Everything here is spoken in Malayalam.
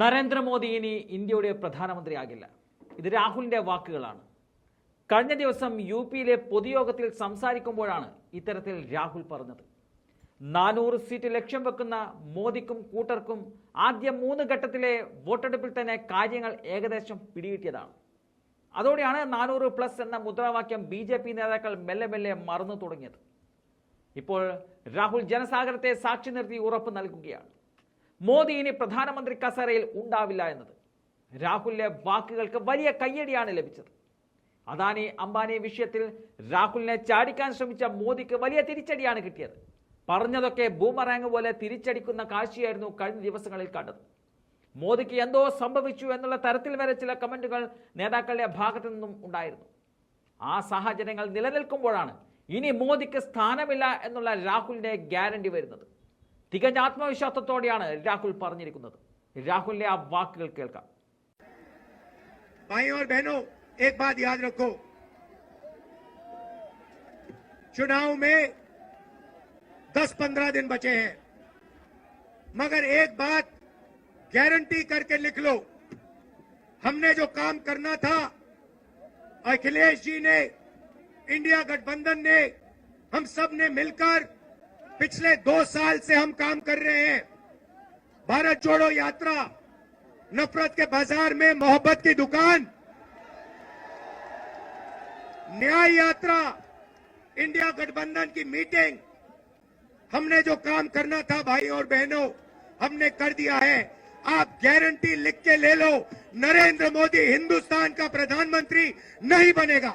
നരേന്ദ്രമോദി ഇനി ഇന്ത്യയുടെ പ്രധാനമന്ത്രിയാകില്ല. ഇത് രാഹുലിന്റെ വാക്കുകളാണ്. കഴിഞ്ഞ ദിവസം യു പിയിലെ പൊതുയോഗത്തിൽ സംസാരിക്കുമ്പോഴാണ് ഇത്തരത്തിൽ രാഹുൽ പറഞ്ഞത്. നാനൂറ് സീറ്റ് ലക്ഷ്യം വെക്കുന്ന മോദിക്കും കൂട്ടർക്കും ആദ്യ മൂന്ന് ഘട്ടത്തിലെ വോട്ടെടുപ്പിൽ തന്നെ കാര്യങ്ങൾ ഏകദേശം പിടികിട്ടിയതാണ്. അതോടെയാണ് നാനൂറ് പ്ലസ് എന്ന മുദ്രാവാക്യം ബി ജെ പി നേതാക്കൾ മെല്ലെ മെല്ലെ മറന്നു തുടങ്ങിയത്. ഇപ്പോൾ രാഹുൽ ജനസാഗരത്തെ സാക്ഷി നിർത്തി ഉറപ്പ് നൽകുകയാണ്. മോദി ഇനി പ്രധാനമന്ത്രി കസേരയിൽ ഉണ്ടാവില്ല എന്നത്. രാഹുലിന്റെ വാക്കുകൾക്ക് വലിയ കയ്യടിയാണ് ലഭിച്ചത്. അദാനി അംബാനി വിഷയത്തിൽ രാഹുലിനെ ചാടിക്കാൻ ശ്രമിച്ച മോദിക്ക് വലിയ തിരിച്ചടിയാണ് കിട്ടിയത്. പറഞ്ഞതൊക്കെ ബൂമറാങ് പോലെ തിരിച്ചടിക്കുന്ന കാഴ്ചയായിരുന്നു കഴിഞ്ഞ ദിവസങ്ങളിൽ കണ്ടത്. മോദിക്ക് എന്തോ സംഭവിച്ചു എന്നുള്ള തരത്തിൽ വരെ ചില കമന്റുകൾ നേതാക്കളുടെ ഭാഗത്തു നിന്നും ഉണ്ടായിരുന്നു. ആ സാഹചര്യങ്ങൾ നിലനിൽക്കുമ്പോഴാണ് ഇനി മോദിക്ക് സ്ഥാനമില്ല എന്നുള്ള രാഹുലിന്റെ ഗ്യാരണ്ടി വരുന്നത്. തികഞ്ഞ ആത്മവിശ്വാസത്തോടെയാണ് രാഹുൽ പറഞ്ഞിരിക്കുന്നത് രാഹുലിന്റെ ആ വാക്കുകൾ കേൾക്കാം भाइयों और बहनों एक बात याद रखो चुनाव में 10-15 दिन बचे हैं मगर एक बात गारंटी करके लिख लो हमने जो काम करना था अखिलेश जी ने इंडिया गठबंधन ने हम सब ने मिलकर पिछले दो साल से हम काम कर रहे हैं। भारत जोड़ो यात्रा, नफरत के बाज़ार में मोहब्बत की दुकान। न्याय यात्रा, इंडिया गठबंधन की मीटिंग। हमने जो काम करना था भाई और बहनों, हमने कर दिया है। आप गारंटी लिख के ले लो, नरेंद्र मोदी हिंदुस्तान का प्रधानमंत्री नहीं बनेगा।